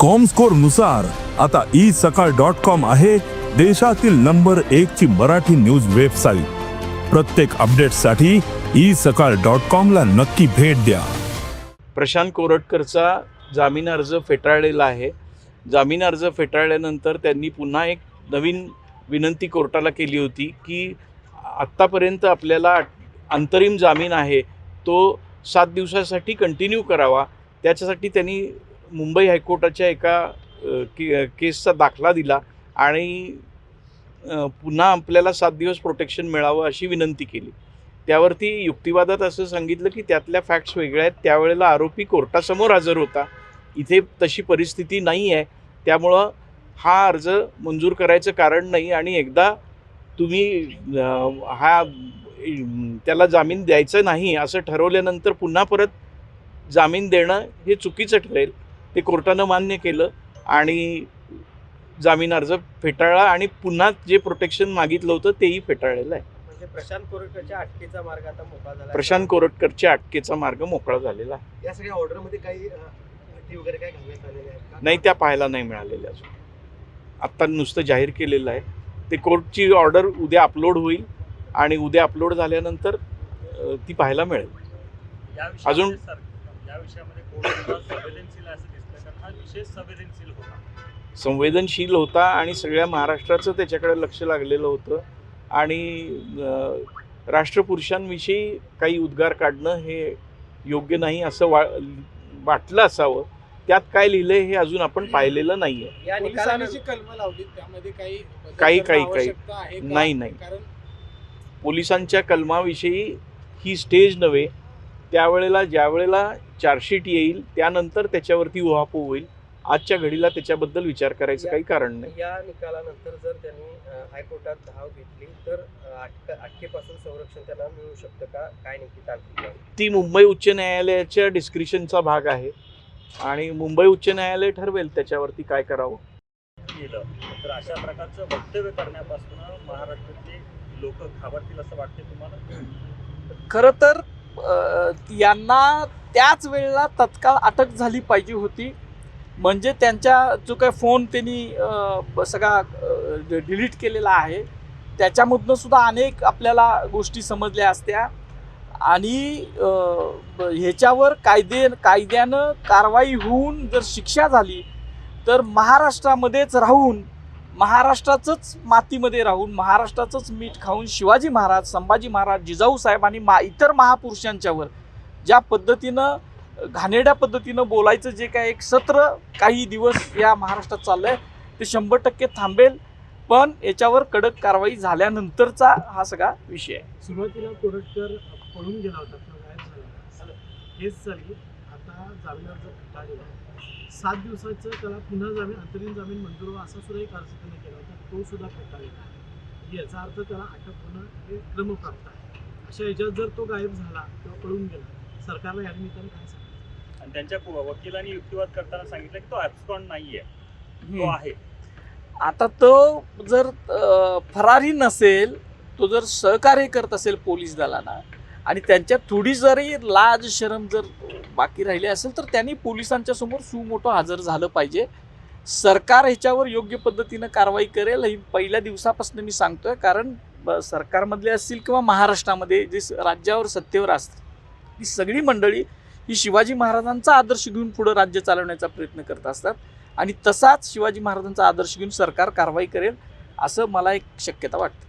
कॉमस्कोरनुसार आता ई सकाळ dot com आहे देशातील नंबर एक ची मराठी न्यूज वेबसाईट प्रत्येक अपडेटसाठी ई सकाळ डॉट कॉम ला नक्की भेट द्या. प्रशांत कोरटकरचा जामीन अर्ज फेटाळलेला आहे. जामीन अर्ज फेटाळल्यानंतर त्यांनी पुन्हा एक नवीन विनंती कोर्टाला केली होती की आत्तापर्यंत आपल्याला अंतरिम जामीन आहे तो सात दिवसासाठी कंटिन्यू करावा. त्याच्यासाठी त्यांनी मुंबई हायकोर्टाच्या एका के केसचा दाखला दिला आणि पुन्हा आपल्याला सात दिवस प्रोटेक्शन मिळावं अशी विनंती केली. त्यावरती युक्तिवादात असं सांगितलं की त्यातल्या फॅक्ट्स वेगळ्या आहेत. त्यावेळेला आरोपी कोर्टासमोर हजर होता. इथे तशी परिस्थिती नाही आहे त्यामुळं हा अर्ज मंजूर करायचं कारण नाही आणि एकदा तुम्ही हा त्याला जामीन द्यायचं नाही असं ठरवल्यानंतर पुन्हा परत जामीन देणं हे चुकीचं ठरेल. ते कोर्टानं मान्य केलं आणि जामीन अर्ज फेटाळला आणि पुन्हा जे प्रोटेक्शन मागितलं होतं तेही फेटाळलेलं आहे. म्हणजे प्रशांत कोरटकरच्या अटकेचा मार्ग आता मोकळा झाला प्रशांत कोरटकरच्या अटकेचा मार्ग मोकळा झालेला आहे. या सगळ्या ऑर्डरमध्ये काही अटी वगैरे काय घालण्यात आलेल्या आहेत का? नाही त्या पाहायला नाही मिळालेल्या अजून. आत्ता नुसतं जाहीर केलेलं आहे. ते कोर्टची ऑर्डर उद्या अपलोड होईल आणि उद्या अपलोड झाल्यानंतर अ, ती पाहायला मिळेल. या अजून- सर या विषयामध्ये कोर्ट असं हा विषय संवेदनशील होता. संवेदनशील होता आणि सगळ्या महाराष्ट्राचं त्याच्याकडे लक्ष लागलेलं होतं. आणि राष्ट्रपुरुषांविषयी काही उद्गार काढणं हे योग्य नाही असं वा वाटलं असावं. त्यात काय लिहिलंय हे अजून आपण पाहिलेलं नाही आहे या निकालाने पोलिसांनी जी कलमं लावली त्यामध्ये काही काही- काही-? नाही, नाही. कारण पोलिसांच्या कलमाविषयी ही स्टेज नव्हे. त्यावेळेला ज्यावेळेला चार्जशीट येईल त्यानंतर त्याच्यावरती उहापोह होईल. आजच्या घडीला त्याच्याबद्दल विचार करायचं काही कारण नाही. या निकालानंतर जर त्यांनी हायकोर्टात धाव घेतली तर अटकेपासून संरक्षण त्यांना मिळू शकतं का? काय नक्की आहे? ती मुंबई उच्च न्यायालयाच्या डिस्क्रिप्शनचा भाग आहे. आणि मुंबई उच्च न्यायालय ठरवेल त्याच्यावरती काय करावं. केलं. तर अशा प्रकारचं वक्तव्य करण्यापासून महाराष्ट्रातले लोक घाबरतील असं वाटते तुम्हाला? खरं तर यांना त्याच वेळेला तत्काळ अटक झाली पाहिजे होती. म्हणजे त्यांच्या जो काय फोन त्यांनी सगळा डिलीट केलेला आहे. त्याच्यामधनं सुद्धा अनेक आपल्याला गोष्टी समजल्या असत्या. आणि ह्याच्यावर कायदे कायद्यानं कारवाई होऊन जर शिक्षा झाली तर महाराष्ट्रामध्येच राहून महाराष्ट्राचंच मातीमध्ये राहून महाराष्ट्राचंच मीठ खाऊन शिवाजी महाराज संभाजी महाराज जिजाऊ साहेब आणि मा इतर महापुरुषांच्यावर ज्या पद्धतीनं घाणेरड्या पद्धतीनं बोलायचं जे काय एक सत्र काही दिवस या महाराष्ट्रात चाललंय ते शंभर टक्के थांबेल. पण याच्यावर कडक कारवाई झाल्यानंतरचा हा सगळा विषय आहे. सुरुवातीला कोरटकर पळून गेला होता किंवा आता जामीन अर्ज फेटाळलेला आहे. सात दिवसाचं त्याला पुन्हा जामीन अंतरिम जामीन मंजूर व्हावा असा सुद्धा एक अर्ज त्याने केला होता तो सुद्धा फेटाळलेला आहे. याचा अर्थ त्याला अटक होणं हे क्रमप्राप्त आहे. अशा ह्याच्यात जर तो गायब झाला किंवा पळून गेला सरकारला या निमित्ताने काय सांगायचं? आणि त्यांच्या वकिलांनी युक्तिवाद करताना सांगितलं की तो ॲब्स्कॉन नाहीये. तो आहे. आता तो जर फरारी नसेल तो जर सहकार्य करत असेल पोलीस दलांना आणि त्यांच्यात थोडी जरी लाज शरम जर बाकी राहिली असेल तर त्यांनी पोलिसांच्या समोर सुमोठं हजर झालं पाहिजे. सरकार ह्याच्यावर योग्य पद्धतीनं कारवाई करेल ही पहिल्या दिवसापासून मी सांगतोय. कारण ब- सरकारमधले असतील किंवा महाराष्ट्रामध्ये जे स- राज्यावर सत्तेवर असतील ही सगळी मंडळी ही शिवाजी महाराजांचा आदर्श घेऊन पुढं राज्य चालवण्याचा प्रयत्न करत असतात. आणि तसाच शिवाजी महाराजांचा आदर्श घेऊन सरकार कारवाई करेल असं मला एक शक्यता वाटते.